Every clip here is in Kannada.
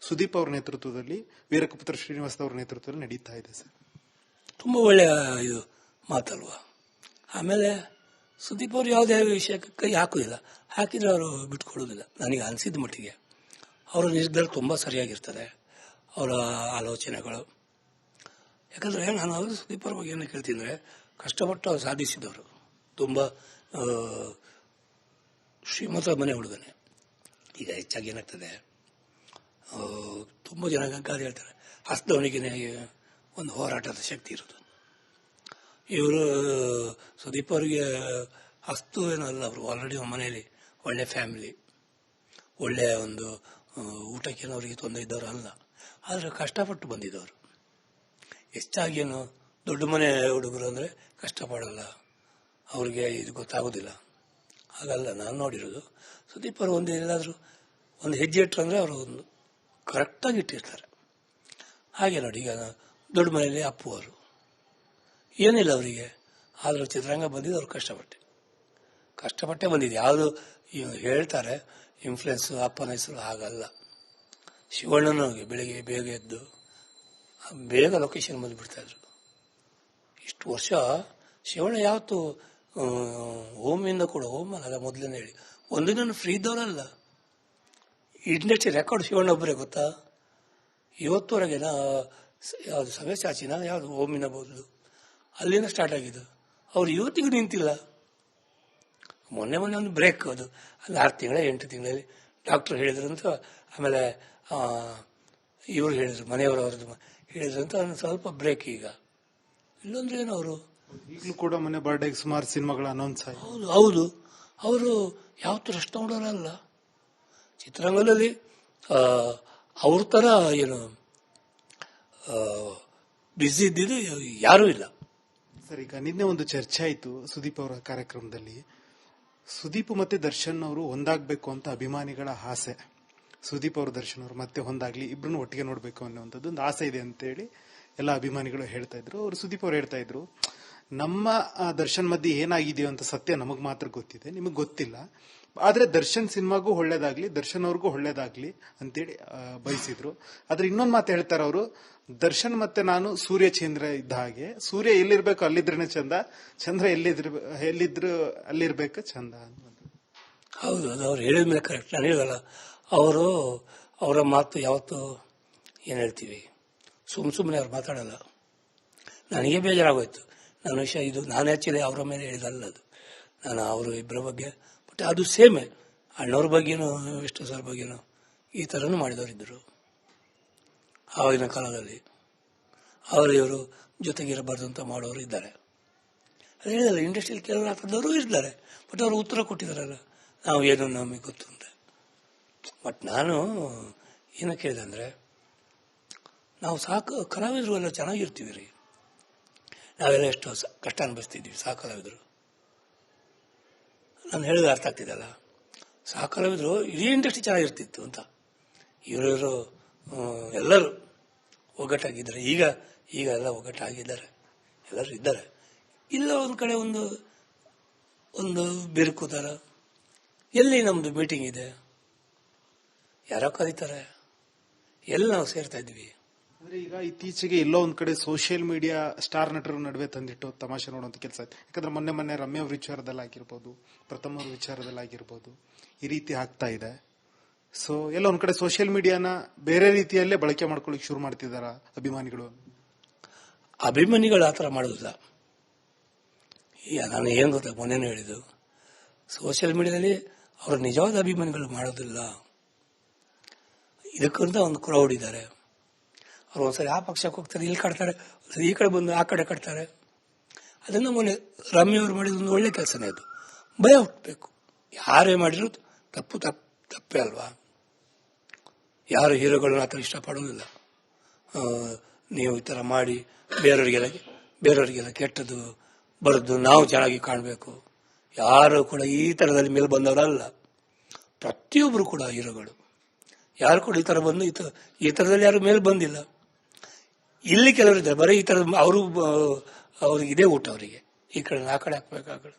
ಸುದೀಪ್ ಅವ್ರ ನೇತೃತ್ವದಲ್ಲಿ ವೀರಕಪುತ್ರ ಶ್ರೀನಿವಾಸ ಅವ್ರ ನೇತೃತ್ವದಲ್ಲಿ ನಡೀತಾ ಇದೆ ಸರ್. ತುಂಬ ಒಳ್ಳೆಯ ಇದು ಮಾತಲ್ವಾ? ಆಮೇಲೆ ಸುದೀಪ್ ಅವರು ಯಾವುದೇ ವಿಷಯಕ್ಕೆ ಕೈ ಹಾಕೋದಿಲ್ಲ. ಹಾಕಿದ್ರೆ ಅವರು ಬಿಟ್ಕೊಳ್ಳೋದಿಲ್ಲ ನನಗೆ ಅನಿಸಿದ ಮಟ್ಟಿಗೆ. ಅವರ ನಿರ್ಧಾರ ತುಂಬ ಸರಿಯಾಗಿರ್ತದೆ. ಅವರ ಆಲೋಚನೆಗಳು. ಯಾಕಂದ್ರೆ ನಾನು ಅವರು ಸುದೀಪ್ ಅವ್ರ ಬಗ್ಗೆ ಏನು ಕೇಳ್ತಿದ್ರೆ ಕಷ್ಟಪಟ್ಟು ಅವ್ರು ಸಾಧಿಸಿದವರು. ತುಂಬ ಆ, ಶ್ರೀಮಂತ ಮನೆ ಹುಡುಗನೆ. ಈಗ ಹೆಚ್ಚಾಗಿ ಏನಾಗ್ತದೆ? ತುಂಬ ಜನ ಗಾದೆ ಹೇಳ್ತಾರೆ. ಹಸ್ತವನಿಗೆ ಒಂದು ಹೋರಾಟದ ಶಕ್ತಿ ಇರೋದು ಇವರು, ಸುದೀಪ್ ಅವರಿಗೆ ಹಸ್ತು ಏನಲ್ಲ ಅವರು ಆಲ್ರೆಡಿ ಮನೆಯಲ್ಲಿ ಒಳ್ಳೆ ಫ್ಯಾಮಿಲಿ ಒಳ್ಳೆಯ ಒಂದು ಊಟಕ್ಕೆ ಊಟಕ್ಕೇನು ಅವರಿಗೆ ತೊಂದರೆ ಇದ್ದವರು ಅಲ್ಲ. ಆದರೆ ಕಷ್ಟಪಟ್ಟು ಬಂದಿದ್ದವರು. ಹೆಚ್ಚಾಗಿ ಏನು, ದೊಡ್ಡ ಮನೆ ಹುಡುಗರು ಅಂದರೆ ಕಷ್ಟಪಡಲ್ಲ. ಅವ್ರಿಗೆ ಇದು ಗೊತ್ತಾಗೋದಿಲ್ಲ. ಹಾಗಲ್ಲ, ನಾನು ನೋಡಿರೋದು. ಸುದೀಪ್ ಅವರು ಒಂದು ಎಲ್ಲಾದರೂ ಒಂದು ಹೆಜ್ಜೆ ಇಟ್ಟರು ಅಂದರೆ ಅವರು ಒಂದು ಕರೆಕ್ಟಾಗಿ ಇಟ್ಟಿರ್ತಾರೆ. ಹಾಗೆ ನೋಡಿ, ಈಗ ದೊಡ್ಡ ಮನೆಯಲ್ಲಿ ಅಪ್ಪು ಅವರು ಏನಿಲ್ಲ ಅವರಿಗೆ. ಆದರೂ ಚಿತ್ರರಂಗ ಬಂದಿದ್ದು ಅವ್ರು ಕಷ್ಟಪಟ್ಟೆ. ಕಷ್ಟಪಟ್ಟೆ ಬಂದಿದೆ ಯಾವುದು ಹೇಳ್ತಾರೆ ಇನ್ಫ್ಲುಯೆನ್ಸ್ ಅಪ್ಪನ ಹೆಸರು ಹಾಗಲ್ಲ. ಶಿವಣ್ಣನೂ ಹಾಗೆ ಬೆಳಿಗ್ಗೆ ಬೇಗ ಎದ್ದು ಬೇಗ ಲೊಕೇಶನ್ ಬಂದುಬಿಡ್ತಾ ಇದ್ರು. ಇಷ್ಟು ವರ್ಷ ಶಿವಣ್ಣ ಯಾವತ್ತು ಹೋಮಿಂದ ಕೂಡ ಹೋಮ್ ಅಲ್ಲ ಮೊದಲನೇ ಹೇಳಿ. ಒಂದು ದಿನ ಫ್ರೀ ಇದ್ದವರಲ್ಲ. ಇಂಡಸ್ಟ್ರಿ ರೆಕಾರ್ಡ್ ಶಿವಣ್ಣೊಬ್ಬರೇ ಗೊತ್ತಾ? ಇವತ್ತುವರೆಗೆ ಯಾವುದು ಸಭೆ ಚಾಚಿನ ಯಾವುದು ಓಮಿನ ಬದಲು ಅಲ್ಲಿಂದ ಸ್ಟಾರ್ಟ್ ಆಗಿದ್ದು. ಅವ್ರು ಇವತ್ತಿಗೂ ನಿಂತಿಲ್ಲ. ಮೊನ್ನೆ ಮೊನ್ನೆ ಒಂದು ಬ್ರೇಕ್ ಅದು. ಅಲ್ಲಿ ಆರು ತಿಂಗಳ ಎಂಟು ತಿಂಗಳಲ್ಲಿ ಡಾಕ್ಟರ್ ಹೇಳಿದ್ರಂತ ಆಮೇಲೆ ಇವರು ಹೇಳಿದರು ಮನೆಯವರು ಅವ್ರದ್ದು ಹೇಳಿದ್ರಂತ ಒಂದು ಸ್ವಲ್ಪ ಬ್ರೇಕ್ ಈಗ. ಇಲ್ಲೊಂದ್ರೆ ಏನು ಅವರು? ಈಗಲೂ ಕೂಡ ಮೊನ್ನೆ ಬರ್ಡೇಗೆ ಸುಮಾರು ಸಿನಿಮಾಗಳು ಅನೌನ್ಸ್ ಆಯ್ತು ಹೌದು ಹೌದು. ಅವರು ಯಾವತ್ತೂ ರೆಸ್ಟ್ ಮಾಡೋರಲ್ಲ ಚಿತ್ರರಂಗದಲ್ಲಿ ಅವ್ರ ಥರ ಏನು ಬ್ಯುಸಿ ಇದ್ದಿದ್ದು ಯಾರೂ ಇಲ್ಲ. ಸರ್, ಈಗ ನಿನ್ನೆ ಒಂದು ಚರ್ಚೆ ಆಯಿತು ಸುದೀಪ್ ಅವರ ಕಾರ್ಯಕ್ರಮದಲ್ಲಿ. ಸುದೀಪ್ ಮತ್ತೆ ದರ್ಶನ್ ಅವರು ಒಂದಾಗಬೇಕು ಅಂತ ಅಭಿಮಾನಿಗಳ ಆಸೆ. ಸುದೀಪ್ ಅವರು ದರ್ಶನ್ ಅವರು ಮತ್ತೆ ಒಂದಾಗ್ಲಿ ಇಬ್ರು ಒಟ್ಟಿಗೆ ನೋಡಬೇಕು ಅನ್ನೋಂಥದ್ದು ಒಂದು ಆಸೆ ಇದೆ ಅಂತೇಳಿ ಎಲ್ಲ ಅಭಿಮಾನಿಗಳು ಹೇಳ್ತಾ ಇದ್ರು. ಅವರು ಸುದೀಪ್ ಅವರು ಹೇಳ್ತಾ ಇದ್ರು. ನಮ್ಮ ದರ್ಶನ್ ಮಧ್ಯೆ ಏನಾಗಿದೆಯೋ ಅಂತ ಸತ್ಯ ನಮಗ್ ಮಾತ್ರ ಗೊತ್ತಿದೆ, ನಿಮಗೆ ಗೊತ್ತಿಲ್ಲ. ಆದ್ರೆ ದರ್ಶನ್ ಸಿನಿಮಾಗೂ ಒಳ್ಳೇದಾಗ್ಲಿ, ದರ್ಶನ್ ಅವ್ರಿಗೂ ಒಳ್ಳೇದಾಗ್ಲಿ ಅಂತೇಳಿ ಬಯಸಿದ್ರು. ಆದ್ರೆ ಇನ್ನೊಂದು ಮಾತು ಹೇಳ್ತಾರೆ ಅವರು, ದರ್ಶನ್ ಮತ್ತೆ ನಾನು ಸೂರ್ಯ ಚಂದ್ರ ಇದ್ದ ಹಾಗೆ, ಸೂರ್ಯ ಎಲ್ಲಿರ್ಬೇಕು ಅಲ್ಲಿದ್ರೇನೆ ಚಂದ, ಚಂದ್ರ ಎಲ್ಲಿದ್ರ, ಎಲ್ಲಿದ್ರು ಅಲ್ಲಿರ್ಬೇಕು ಚಂದ. ಹೌದು, ಅದು ಅವ್ರು ಹೇಳಿದ ಮೇಲೆ ಕರೆಕ್ಟ್ ನಾನು ಹೇಳಲ್ಲ ಅವರು, ಅವರ ಮಾತು ಯಾವತ್ತು ಏನು ಹೇಳ್ತೀವಿ? ಸುಮ್ ಸುಮ್ಮನೆ ಅವ್ರು ಮಾತಾಡಲ್ಲ. ನನಗೆ ಬೇಜಾರಾಗೋಯ್ತು. ನನ್ನ ವಿಷಯ ಇದು ನಾನು ಆ್ಯಕ್ಚುಲಿ ಅವರ ಮೇಲೆ ಹೇಳಿದಲ್ಲ ಅದು. ನಾನು ಅವರು ಇಬ್ಬರ ಬಗ್ಗೆ ಬಟ್ ಅದು ಸೇಮ್ ಅಣ್ಣವ್ರ ಬಗ್ಗೆನೂ, ವಿಷ್ಣು ಸರ್ ಬಗ್ಗೆನೂ ಈ ಥರನೂ ಮಾಡಿದವರಿದ್ದರು. ಆವಾಗಿನ ಕಾಲದಲ್ಲಿ. ಅವರು ಇವರು ಜೊತೆಗಿರಬಾರ್ದು ಅಂತ ಮಾಡೋರು ಇದ್ದಾರೆ. ಅದು ಹೇಳಿದಲ್ಲ ಇಂಡಸ್ಟ್ರಿಯಲ್ಲಿ ಕೆಲವರು ಹಾಕಿದವರು ಇದ್ದಾರೆ ಬಟ್ ಅವರು ಉತ್ತರ ಕೊಟ್ಟಿದ್ದಾರಲ್ಲ. ನಾವು ಏನು ನಮಗೆ ಗೊತ್ತು ಅಂತ. ಬಟ್ ನಾನು ಏನಕ್ಕೆ ಹೇಳಿದೆ ಅಂದರೆ, ನಾವು ಸಾಕು ಕಲಾವಿದರು ಎಲ್ಲ ಚೆನ್ನಾಗಿರ್ತೀವಿ ರೀ. ನಾವೆಲ್ಲ ಎಷ್ಟು ಕಷ್ಟ ಅನುಭವಿಸ್ತಿದ್ವಿ ಸಹ ಕಲಾವಿದರು ನಾನು ಹೇಳಿದ ಅರ್ಥ ಆಗ್ತಿದ್ದಲ್ಲ ಸಹ ಕಲಾವಿದರು ಇಡೀ ಇಂಡಸ್ಟ್ರಿ ಚೆನ್ನಾಗಿರ್ತಿತ್ತು ಅಂತ. ಇವರಿವರು ಎಲ್ಲರೂ ಒಗ್ಗಟ್ಟಾಗಿದ್ದಾರೆ. ಈಗ ಈಗ ಎಲ್ಲ ಒಗ್ಗಟ್ಟಾಗಿದ್ದಾರೆ. ಎಲ್ಲರೂ ಇದ್ದಾರೆ. ಇಲ್ಲ ಒಂದು ಕಡೆ ಒಂದು ಒಂದು ಬಿರುಕು ಥರ ಎಲ್ಲಿ ನಮ್ಮದು ಮೀಟಿಂಗ್ ಇದೆ? ಯಾರೋ ಕರೀತಾರೆ. ಎಲ್ಲಿ ನಾವು ಸೇರ್ತಾ ಇದ್ವಿ ಅಂದ್ರೆ ಈಗ ಇತ್ತೀಚೆಗೆ ಎಲ್ಲೋ ಒಂದ್ ಕಡೆ ಸೋಷಿಯಲ್ ಮೀಡಿಯಾ ಸ್ಟಾರ್ ನಟರ ನಡುವೆ ತಂದಿಟ್ಟು ತಮಾಷೆ ನೋಡುವಂತ ಕೆಲಸ ಆಯ್ತು. ಯಾಕಂದ್ರೆ ಮೊನ್ನೆ ಮೊನ್ನೆ ರಮ್ಯ ಅವ್ರ ವಿಚಾರದಲ್ಲಿ ಆಗಿರ್ಬೋದು, ಪ್ರಥಮ ಅವ್ರ ವಿಚಾರದಲ್ಲಿ ಆಗಿರ್ಬೋದು ಈ ರೀತಿ ಆಗ್ತಾ ಇದೆ. ಸೊ ಎಲ್ಲ ಒಂದ್ ಕಡೆ ಸೋಷಿಯಲ್ ಮೀಡಿಯಾನ ಬೇರೆ ರೀತಿಯಲ್ಲೇ ಬಳಕೆ ಮಾಡ್ಕೊಳ್ಳಿಕ್ ಶುರು ಮಾಡ್ತಿದಾರ ಅಭಿಮಾನಿಗಳು? ಅಭಿಮಾನಿಗಳು ಆತರ ಮಾಡೋದಿಲ್ಲ. ನಾನು ಏನು ಗೊತ್ತಾ ಮೊನ್ನೆನೂ ಹೇಳಿದ್ದು? ಸೋಷಿಯಲ್ ಮೀಡಿಯಾದಲ್ಲಿ ಅವರು ನಿಜವಾದ ಅಭಿಮಾನಿಗಳು ಮಾಡೋದಿಲ್ಲ. ಇದಕ್ಕಂತ ಒಂದು ಕ್ರೌಡ್ ಇದ್ದಾರೆ. ಅವ್ರು ಒಂದ್ಸರಿ ಆ ಪಕ್ಷಕ್ಕೆ ಹೋಗ್ತಾರೆ, ಇಲ್ಲಿ ಕಟ್ತಾರೆ ಈ ಕಡೆ ಬಂದು ಆ ಕಡೆ ಕಟ್ತಾರೆ. ಅದನ್ನು ಮೊನ್ನೆ ರಮ್ಯವ್ರು ಮಾಡಿದ ಒಂದು ಒಳ್ಳೆ ಕೆಲಸನೇ ಅದು. ಭಯ ಹುಟ್ಟಬೇಕು. ಯಾರೇ ಮಾಡಿದ್ರು ತಪ್ಪು ತಪ್ಪು ತಪ್ಪೇ ಅಲ್ವಾ? ಯಾರು ಹೀರೋಗಳನ್ನ ಆ ಥರ ಇಷ್ಟಪಡೋದಿಲ್ಲ. ನೀವು ಈ ಥರ ಮಾಡಿ ಬೇರೆಯವರಿಗೆಲ್ಲ ಬೇರೆಯವರಿಗೆಲ್ಲ ಕೆಟ್ಟದ್ದು ಬರೆದು ನಾವು ಚೆನ್ನಾಗಿ ಕಾಣಬೇಕು. ಯಾರು ಕೂಡ ಈ ಥರದಲ್ಲಿ ಮೇಲೆ ಬಂದವರಲ್ಲ. ಪ್ರತಿಯೊಬ್ಬರು ಕೂಡ ಹೀರೋಗಳು. ಯಾರು ಕೂಡ ಈ ಥರ ಬಂದು ಈ ಥರದಲ್ಲಿ ಯಾರು ಮೇಲೆ ಬಂದಿಲ್ಲ. ಇಲ್ಲಿ ಕೆಲವರು ಇದ್ದಾರೆ. ಬರೀ ಈ ಥರದ ಅವರು ಅವ್ರಿಗೆ ಇದೇ ಊಟ ಅವರಿಗೆ. ಈ ಕಡೆ ಆ ಕಡೆ ಹಾಕ್ಬೇಕು ಆ ಕಡೆ.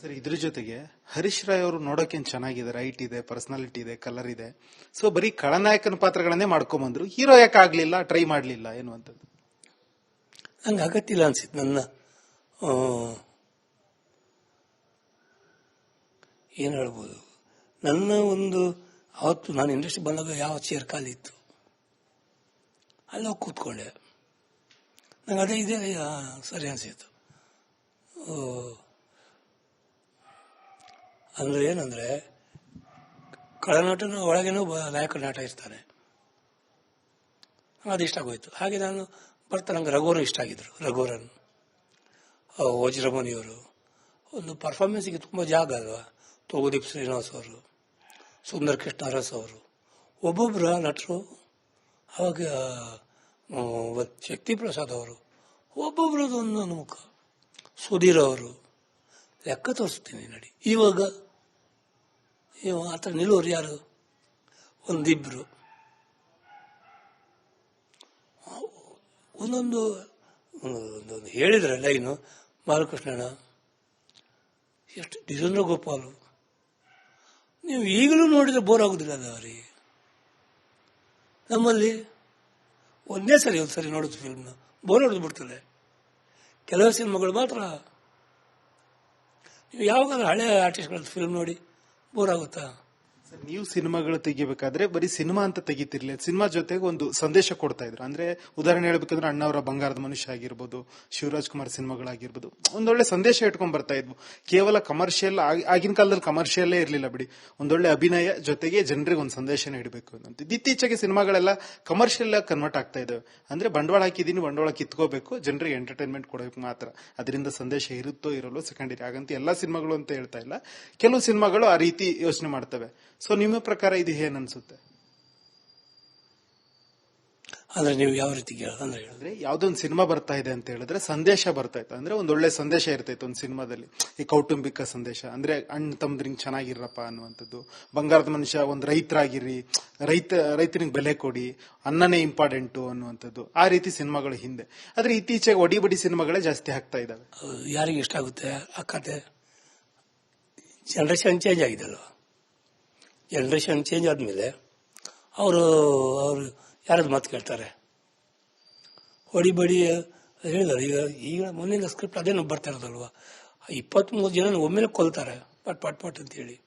ಸರ್ ಇದ್ರ ಜೊತೆಗೆ ಹರೀಶ್ ರಾಯ್ ಅವರು ನೋಡೋಕೆ ಚೆನ್ನಾಗಿದೆ? ರೈಟ್ ಇದೆ ಪರ್ಸನಾಲಿಟಿ ಇದೆ ಕಲರ್ ಇದೆ. ಸೊ ಬರೀ ಖಳನಾಯಕನ ಪಾತ್ರಗಳನ್ನೇ ಮಾಡ್ಕೊಂಬಂದ್ರು. ಹೀರೋ ಯಾಕೆ ಆಗ್ಲಿಲ್ಲ ಟ್ರೈ ಮಾಡ್ಲಿಲ್ಲ ಎನ್ನುವಂಥದ್ದು ನಂಗೆ ಅಗತ್ಯ ಇಲ್ಲ ಅನ್ಸಿತ್ತು ನನ್ನ. ಏನು ಹೇಳ್ಬೋದು? ನನ್ನ ಒಂದು ಅವತ್ತು ನಾನು ಇಂಡಸ್ಟ್ರಿ ಬಂದಾಗ ಯಾವ ಚೇರ್ ಕಾಲಿತ್ತು ಅಲ್ಲಿ ಹೋಗಿ ಕೂತ್ಕೊಂಡೆ. ನಂಗೆ ಅದೇ ಇದೆ ಸರಿ ಅನಿಸಿತ್ತು. ಅಂದ್ರೆ ಏನಂದ್ರೆ ಕಳನಾಟನ ಒಳಗೇನೂ ನಾಯಕ ನಾಟ ಇರ್ತಾನೆ ಅದು ಇಷ್ಟ ಆಗೋಯ್ತು. ಹಾಗೆ ನಾನು ಬರ್ತಾ, ನಂಗೆ ರಘುವರು ಇಷ್ಟ ಆಗಿದ್ರು, ರಘುವರನ್. ವಜ್ರಮುನಿಯವರು ಒಂದು ಪರ್ಫಾರ್ಮೆನ್ಸ್ಗೆ ತುಂಬ ಜಾಗ ಅಲ್ವಾ? ತೋಗುದೀಪ್ ಶ್ರೀನಿವಾಸ್ ಅವರು, ಸುಂದರ್ ಕೃಷ್ಣ ಅರಸ್ ಅವರು. ಒಬ್ಬೊಬ್ಬರ ನಟರು ಅವಾಗ ಶಕ್ತಿ ಪ್ರಸಾದ್ ಅವರು, ಒಬ್ಬೊಬ್ರದ್ದು ಒಂದೊಂದು ಮುಖ ಸುಧೀರ್ ಅವರು, ಲೆಕ್ಕ ತೋರಿಸ್ತೀನಿ ನಡಿ. ಇವಾಗ ಆ ಆತ ನಿಲ್ಲೋರು ಯಾರು? ಒಂದಿಬ್ರು. ಒಂದೊಂದು ಒಂದೊಂದು ಹೇಳಿದ್ರೆ ಲೈನು ಬಾಲಕೃಷ್ಣನ ಎಷ್ಟು ಡಿಸೇಂದ್ರ ಗೋಪಾಲು. ನೀವು ಈಗಲೂ ನೋಡಿದ್ರೆ ಬೋರ್ ಆಗುದಿಲ್ಲ ಅವರಿಗೆ. ನಮ್ಮಲ್ಲಿ ಒಂದೇ ಸರಿ, ಒಂದು ಸರಿ ನೋಡೋದು ಫಿಲ್ಮ್ನ ಬೋರ್ ಹೊಡೆದು ಬಿಡ್ತದೆ. ಕೆಲವು ಸಿನಿಮಾಗಳು ಮಾತ್ರ ನೀವು ಯಾವಾಗಾದ್ರೂ ಹಳೆ ಆರ್ಟಿಸ್ಟ್ಗಳ ಫಿಲ್ಮ್ ನೋಡಿ ಬೋರ್ ಆಗುತ್ತಾ? ನೀವು ಸಿನಿಮಾಗಳು ತೆಗಿಬೇಕಾದ್ರೆ ಬರೀ ಸಿನಿಮಾ ಅಂತ ತೆಗಿತಿರ್ಲಿ. ಸಿನಿಮಾ ಜೊತೆಗೆ ಒಂದು ಸಂದೇಶ ಕೊಡ್ತಾ ಇದ್ರು. ಅಂದ್ರೆ ಉದಾಹರಣೆ ಹೇಳ್ಬೇಕಂದ್ರೆ ಅಣ್ಣವರ ಬಂಗಾರದ ಮನುಷ್ಯ ಆಗಿರ್ಬೋದು, ಶಿವರಾಜ್ ಕುಮಾರ್ ಸಿನಿಮಾಗಳಾಗಿರ್ಬೋದು, ಒಂದೊಳ್ಳೆ ಸಂದೇಶ ಇಟ್ಕೊಂಡ್ ಬರ್ತಾ ಇದ್ವು. ಕೇವಲ ಕಮರ್ಷಿಯಲ್ ಆಗಿನ ಕಾಲದಲ್ಲಿ ಕಮರ್ಷಿಯಲ್ಲೇ ಇರಲಿಲ್ಲ ಬಿಡಿ. ಒಂದೊಳ್ಳೆ ಅಭಿನಯ ಜೊತೆಗೆ ಜನರಿಗೆ ಒಂದು ಸಂದೇಶನ ಇಡಬೇಕು ಅಂತ ಇತ್ತೀಚೆಗೆ ಸಿನಿಮಾಗಳೆಲ್ಲ ಕಮರ್ಷಿಯಲ್ ಆಗಿ ಕನ್ವರ್ಟ್ ಆಗ್ತಾ ಇದಾವೆ. ಅಂದ್ರೆ ಬಂಡವಾಳ ಹಾಕಿದೀನಿ ಬಂಡವಾಳ ಕಿತ್ಕೋಬೇಕು, ಜನರಿಗೆ ಎಂಟರ್ಟೈನ್ಮೆಂಟ್ ಕೊಡಬೇಕು ಮಾತ್ರ. ಅದರಿಂದ ಸಂದೇಶ ಇರುತ್ತೋ ಇರಲ್ಲೋ ಸೆಕೆಂಡರಿ ಹಾಗಂತ ಎಲ್ಲಾ ಸಿನಿಮಾಗಳು ಅಂತ ಹೇಳ್ತಾ ಇಲ್ಲ. ಕೆಲವು ಸಿನಿಮಾಗಳು ಆ ರೀತಿ ಯೋಚನೆ ಮಾಡ್ತವೆ. ಸೊ ನಿಮ್ಮ ಪ್ರಕಾರ ಇದು ಏನನ್ಸುತ್ತೆ? ಅನ್ಸುತ್ತೆ ಅಂದ್ರೆ ನೀವು ಯಾವ ರೀತಿ ಅಂದ್ರೆ ಅಂದ್ರೆ ಯಾವ್ದೊಂದು ಸಿನಿಮಾ ಬರ್ತಾ ಇದೆ ಅಂತ ಹೇಳಿದ್ರೆ ಸಂದೇಶ ಬರ್ತಾ ಇತ್ತು. ಅಂದ್ರೆ ಒಂದ್ ಒಳ್ಳೆ ಸಂದೇಶ ಇರ್ತೈತೆ ಒಂದು ಸಿನಿಮಾದಲ್ಲಿ. ಈ ಕೌಟುಂಬಿಕ ಸಂದೇಶ. ಅಂದ್ರೆ ಅಣ್ಣ ತಮ್ಮದ್ರಿಂಗ್ ಚೆನ್ನಾಗಿರಪ್ಪ ಅನ್ನುವಂಥದ್ದು. ಬಂಗಾರದ ಮನುಷ್ಯ ಒಂದು ರೈತರಾಗಿರಿ. ರೈತ ರೈತನಿಗೆ ಬೆಲೆ ಕೊಡಿ. ಅನ್ನನೇ ಇಂಪಾರ್ಟೆಂಟು ಅನ್ನುವಂಥದ್ದು. ಆ ರೀತಿ ಸಿನಿಮಾಗಳು ಹಿಂದೆ. ಆದ್ರೆ ಇತ್ತೀಚೆಗೆ ಒಡಿ ಬಡಿ ಸಿನಿಮಾಗಳೇ ಜಾಸ್ತಿ ಆಗ್ತಾ ಇದಾವೆ ಯಾರಿಗೆ ಇಷ್ಟ ಆಗುತ್ತೆ? ಆ ಕತೆ. ಜನರೇಷನ್ ಚೇಂಜ್ ಆಗಿದೆ ಅಲ್ವಾ? ಜನರೇಷನ್ ಚೇಂಜ್ ಆದಮೇಲೆ ಅವರು ಅವರು ಯಾರದು ಮಾತು ಕೇಳ್ತಾರೆ. ಹೊಡಿ ಬಡಿ ಹೇಳಿದಾರೆ. ಈಗ ಈಗ ಮೊನ್ನೆ ಸ್ಕ್ರಿಪ್ಟ್ ಅದೇನು ಬರ್ತಾ ಇರೋದಲ್ವ? ಇಪ್ಪತ್ಮೂರು ಜನ ಒಮ್ಮೆಲೆ ಕೊಲ್ತಾರೆ. ಪಟ್ ಪಟ್ ಪಟ್ ಅಂತೇಳಿ.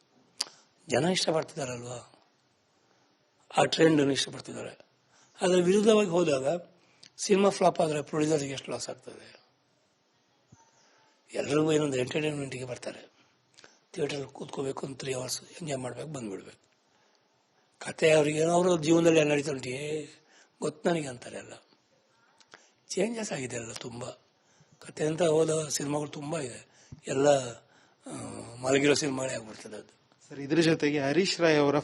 ಜನ ಇಷ್ಟಪಡ್ತಿದಾರಲ್ವಾ? ಆ ಟ್ರೆಂಡ್ ಇಷ್ಟಪಡ್ತಿದ್ದಾರೆ ಅದರ ವಿರುದ್ಧವಾಗಿ ಹೋದಾಗ ಸಿನಿಮಾ ಫ್ಲಾಪ್ ಆದರೆ ಪ್ರೊಡ್ಯೂಸರ್ಗೆ ಎಷ್ಟು ಲಾಸ್ ಆಗ್ತದೆ? ಎಲ್ಲರಿಗೂ ಏನೊಂದು ಎಂಟರ್ಟೈನ್ಮೆಂಟ್ಗೆ ಬರ್ತಾರೆ. ಥಿಯೇಟರ್ ಕೂತ್ಕೋಬೇಕು ಒಂದು ತ್ರೀ ಅವರ್ಸ್ ಎಂಜಾಯ್ ಮಾಡ್ಬೇಕು, ಬಂದ್ಬಿಡ್ಬೇಕು. ಕತೆ ಅವ್ರಿಗೆ ಏನೋ ಅವರು ಜೀವನದಲ್ಲಿ ಏನು ನಡೀತಾ ಉಂಟು ಗೊತ್ತು ನನಗೆ ಅಂತಾರೆ ಎಲ್ಲ. ಚೇಂಜಸ್ ಆಗಿದೆ ಎಲ್ಲ ತುಂಬ. ಕತೆ ಅಂತ ಹೋದ ಸಿನಿಮಾಗಳು ತುಂಬ ಇದೆ. ಎಲ್ಲ ಮಲಗಿರೋ ಸಿನಿಮಾಗಳೇ ಆಗ್ಬಿಡ್ತದೆ ಅದು. ಸರ್, ಇದ್ರ ಜೊತೆಗೆ ಹರೀಶ್ ರಾಯ್ ಅವರ